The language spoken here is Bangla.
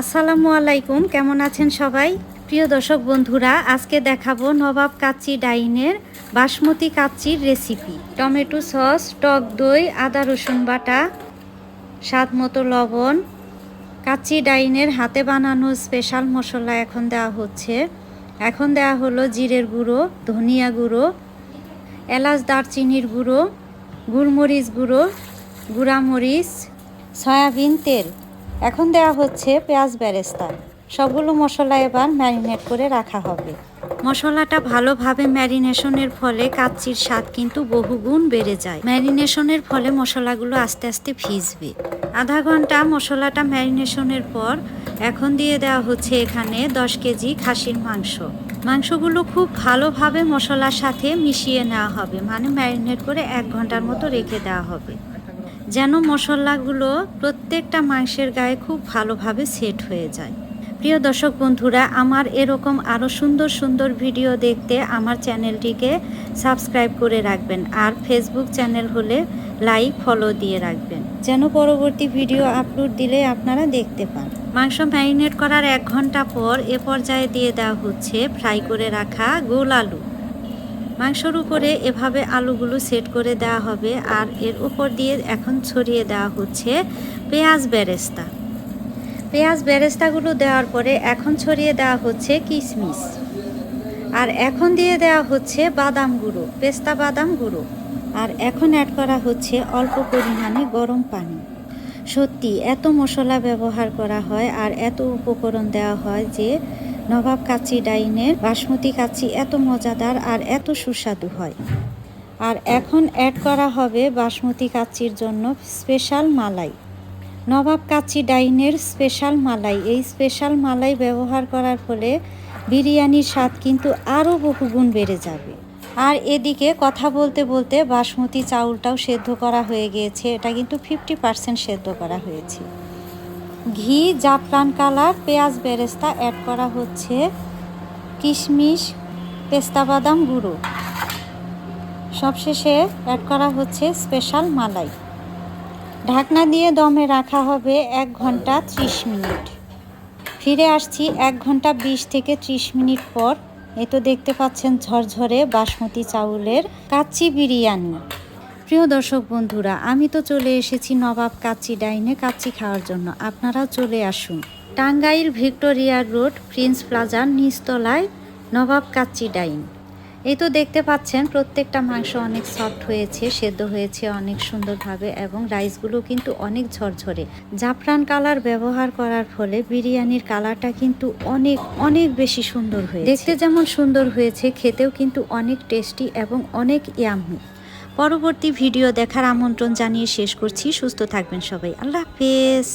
আসসালামু আলাইকুম, কেমন আছেন সবাই? প্রিয় দর্শক বন্ধুরা, আজকে দেখাবো নবাব কাচ্চি ডাইনের বাসমতি কাচ্চির রেসিপি। টমেটো সস, টক দই, আদা রসুন বাটা, স্বাদ মতো লবণ। কাচ্চি ডাইনের হাতে বানানো স্পেশাল মশলা এখন দেওয়া হচ্ছে। এখন দেওয়া হলো জিরের গুঁড়ো, ধনিয়া গুঁড়ো, এলাচ দারচিনির গুঁড়ো, গুড়মরিচ গুঁড়ো, গুঁড়ামরিচ, সয়াবিন তেল। এখন দেওয়া হচ্ছে পেঁয়াজ বেরেস্তা। সবগুলো মশলা এবার ম্যারিনেট করে রাখা হবে। মশলাটা ভালোভাবে ম্যারিনেশনের ফলে কাচ্চির স্বাদ কিন্তু বহুগুণ বেড়ে যায়। ম্যারিনেশনের ফলে মশলাগুলো আস্তে আস্তে ভিজবে। আধা ঘণ্টা মশলাটা ম্যারিনেশনের পর এখন দিয়ে দেওয়া হচ্ছে এখানে দশ কেজি খাসির মাংস। মাংসগুলো খুব ভালোভাবে মশলার সাথে মিশিয়ে নেওয়া হবে মানে ম্যারিনেট করে এক ঘণ্টার মতো রেখে দেওয়া হবে। যেন মশলাগুলো প্রত্যেকটা মাংসের গায়ে খুব ভালোভাবে সেট হয়ে যায়। প্রিয় দর্শক বন্ধুরা, আমার এরকম আরও সুন্দর সুন্দর ভিডিও দেখতে আমার চ্যানেলটিকে সাবস্ক্রাইব করে রাখবেন আর ফেসবুক চ্যানেল হলে লাইক, ফলো দিয়ে রাখবেন। যেন পরবর্তী ভিডিও আপলোড দিলে আপনারা দেখতে পান। মাংস ম্যারিনেট করার এক ঘণ্টা পর এ পর্যায়ে দিয়ে দেওয়া হচ্ছে ফ্রাই করে রাখা গোল আলু। মাংসর উপরে এভাবে আলুগুলো সেট করে দেওয়া হবে আর এর উপর দিয়ে এখন ছড়িয়ে দেওয়া হচ্ছে পেঁয়াজ বেরেস্তা। পেঁয়াজ বেরেস্তাগুলো দেওয়ার পরে এখন ছড়িয়ে দেওয়া হচ্ছে কিশমিশ আর এখন দিয়ে দেওয়া হচ্ছে বাদাম গুঁড়ো, পেস্তা বাদাম গুঁড়ো। আর এখন অ্যাড করা হচ্ছে অল্প পরিমাণে গরম পানি। সত্যি, এত মশলা ব্যবহার করা হয় আর এত উপকরণ দেওয়া হয় যে নবাব কাচ্চি ডাইনের বাসমতি কাচ্চি এত মজাদার আর এত সুস্বাদু হয়। আর এখন অ্যাড করা হবে বাসমতি কাচ্চির জন্য স্পেশাল মালাই। নবাব কাচ্চি ডাইনের স্পেশাল মালাই। এই স্পেশাল মালাই ব্যবহার করার ফলে বিরিয়ানির স্বাদ কিন্তু আরও বহুগুণ বেড়ে যাবে। আর এদিকে কথা বলতে বলতে বাসমতি চাউলটাও সেদ্ধ করা হয়ে গিয়েছে। এটা কিন্তু ফিফটি পার্সেন্ট সেদ্ধ করা হয়েছে। ঘি, জাফরান কালার, পেঁয়াজ বেরেস্তা অ্যাড করা হচ্ছে, কিশমিশ, পেস্তা বাদাম গুঁড়ো। সবশেষে অ্যাড করা হচ্ছে স্পেশাল মালাই। ঢাকনা দিয়ে দমে রাখা হবে এক ঘণ্টা ত্রিশ মিনিট। ফিরে আসছি এক ঘণ্টা বিশ থেকে ত্রিশ মিনিট পর। এ তো দেখতে পাচ্ছেন ঝরঝরে বাসমতি চাউলের কাচ্চি বিরিয়ানি। প্রিয় দর্শক বন্ধুরা, আমি তো চলে এসেছি নবাব কাচ্চি ডাইনে কাচ্চি খাওয়ার জন্য। আপনারা চলে আসুন। টাঙ্গাইল ভিক্টোরিয়া রোড, প্রিন্স প্লাজার নিচতলায় নবাব কাচ্চি ডাইন। এই তো দেখতে পাচ্ছেন, প্রত্যেকটা মাংস অনেক সফট হয়েছে, সেদ্ধ হয়েছে অনেক সুন্দরভাবে এবং রাইসগুলো কিন্তু অনেক ঝরঝরে। জাফরান কালার ব্যবহার করার ফলে বিরিয়ানির কালারটা কিন্তু অনেক অনেক বেশি সুন্দর হয়েছে। দেখতে যেমন সুন্দর হয়েছে, খেতেও কিন্তু অনেক টেস্টি এবং অনেক ইয়ামি পরবর্তী ভিডিও দেখার আমন্ত্রণ জানিয়ে শেষ করছি। সুস্থ থাকবেন সবাই। আল্লাহ হাফেজ।